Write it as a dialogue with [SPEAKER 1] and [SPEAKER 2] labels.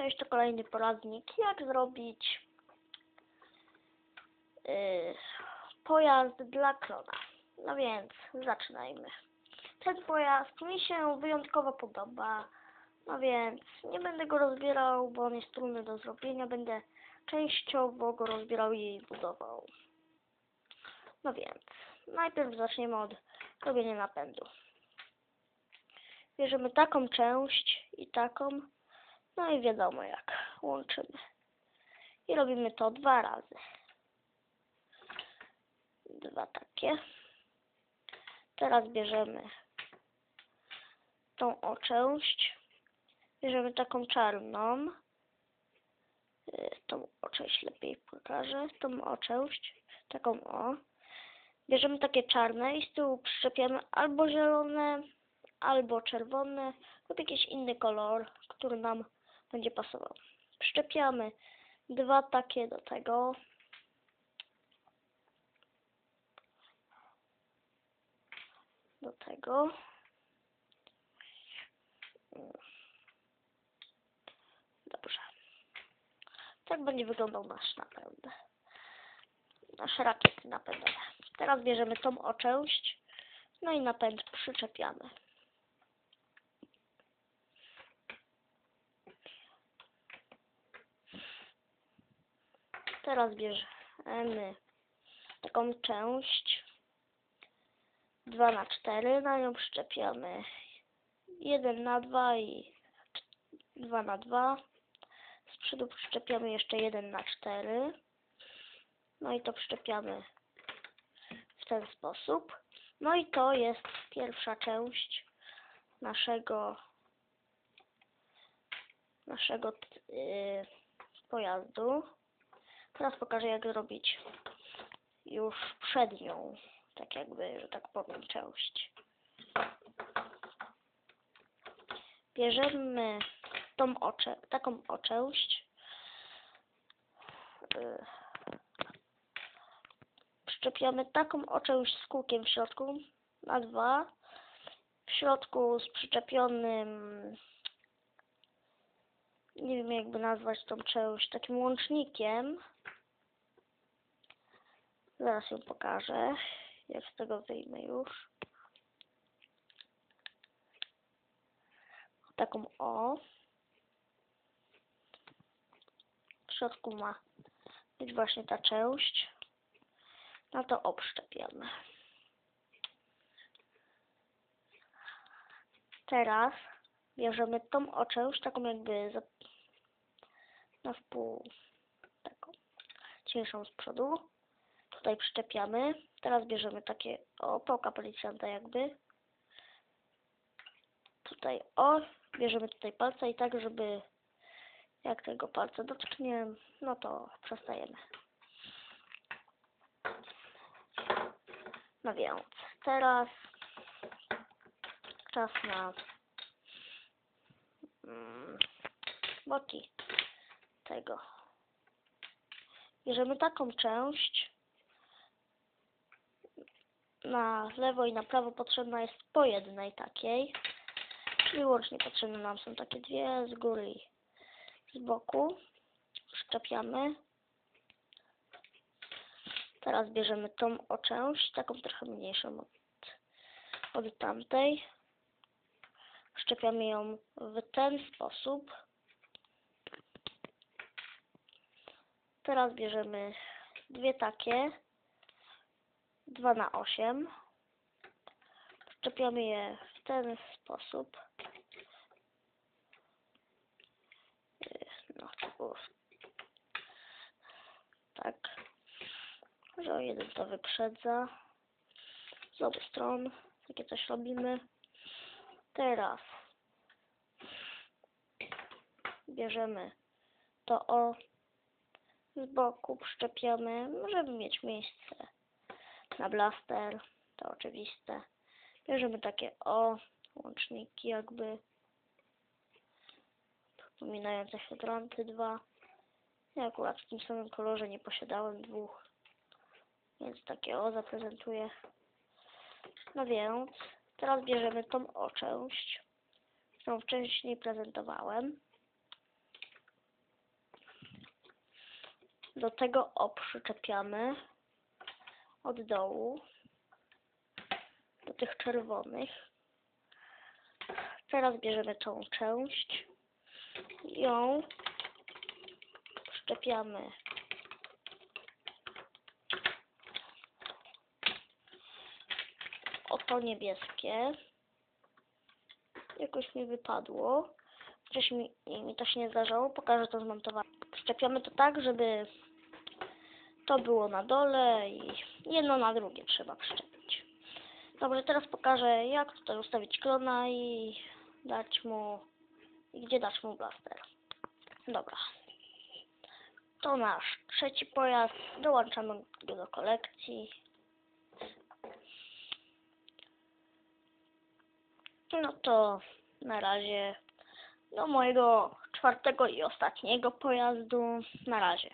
[SPEAKER 1] Cześć, to kolejny poradnik, jak zrobić yy, pojazd dla klona. No więc, zaczynajmy. Ten pojazd mi się wyjątkowo podoba, no więc nie będę go rozbierał, bo on jest trudny do zrobienia, będę częściowo go rozbierał i budował. No więc, najpierw zaczniemy od robienia napędu. Bierzemy taką część i taką, no i wiadomo jak łączymy. I robimy to dwa razy. Dwa takie. Teraz bierzemy tą o część. Bierzemy taką czarną. Y, Tą o część lepiej pokażę. Tą o część. Taką o. Bierzemy takie czarne i z tyłu przyczepiamy albo zielone, albo czerwone lub jakiś inny kolor, który nam będzie pasował. Przyczepiamy dwa takie do tego. Do tego. Dobrze. Tak będzie wyglądał nasz napęd. Nasze rakiety napędowe. Teraz bierzemy tą o część, no i napęd przyczepiamy. Teraz bierzemy taką część. 2 na 4 na nią przyczepiamy. 1 na 2 i 2 na 2 z przodu przyczepiamy jeszcze 1 na 4 no i to przyczepiamy w ten sposób. No i to jest pierwsza część naszego naszego yy, pojazdu Teraz pokażę jak zrobić już przednią, tak jakby, że tak powiem, część. Bierzemy tą ocze, taką o część. Yy, Przyczepiamy taką o część z kółkiem w środku na dwa. W środku z przyczepionym nie wiem jakby nazwać tą część, takim łącznikiem. Zaraz ją pokażę, jak z tego wyjmę już. Taką o. W środku ma być właśnie ta część. Na to obszczepiamy. Teraz bierzemy tą o część, taką jakby za, na wpół, taką cieńszą z przodu. Tutaj przyczepiamy. Teraz bierzemy takie o, pałka policjanta jakby. Tutaj o, bierzemy tutaj palca i tak, żeby jak tego palca dotknie, no to przestajemy. No więc, teraz czas na mm, boki tego. Bierzemy taką część. Na lewo i na prawo potrzebna jest po jednej takiej. Czyli łącznie potrzebne nam są takie dwie z góry i z boku. Przyczepiamy. Teraz bierzemy tą o część, taką trochę mniejszą od, od tamtej. Szczepiamy ją w ten sposób. Teraz bierzemy dwie takie, 2 na 8. Szczepiamy je w ten sposób. No, tak, że jeden to wyprzedza z obu stron. Takie coś robimy. Teraz bierzemy to o z boku, przyczepiamy, żeby mieć miejsce na blaster, to oczywiste. Bierzemy takie o łączniki jakby przypominające hydranty dwa. Ja akurat w tym samym kolorze nie posiadałem dwóch, więc takie o zaprezentuję. No więc teraz bierzemy tą o część, którą wcześniej prezentowałem. do tego o przyczepiamy od dołu do tych czerwonych. Teraz bierzemy tą część ją przyczepiamy o to niebieskie. Jakoś mi wypadło. Wcześniej mi, mi to się nie zdarzało. Pokażę to zmontowane. Przyczepiamy to tak, żeby to było na dole i jedno na drugie trzeba przyczepić. Dobrze, teraz pokażę jak tutaj ustawić klona i dać mu gdzie dać mu blaster. Dobra. To nasz trzeci pojazd. Dołączamy go do kolekcji. No to na razie do mojego czwartego i ostatniego pojazdu. Na razie.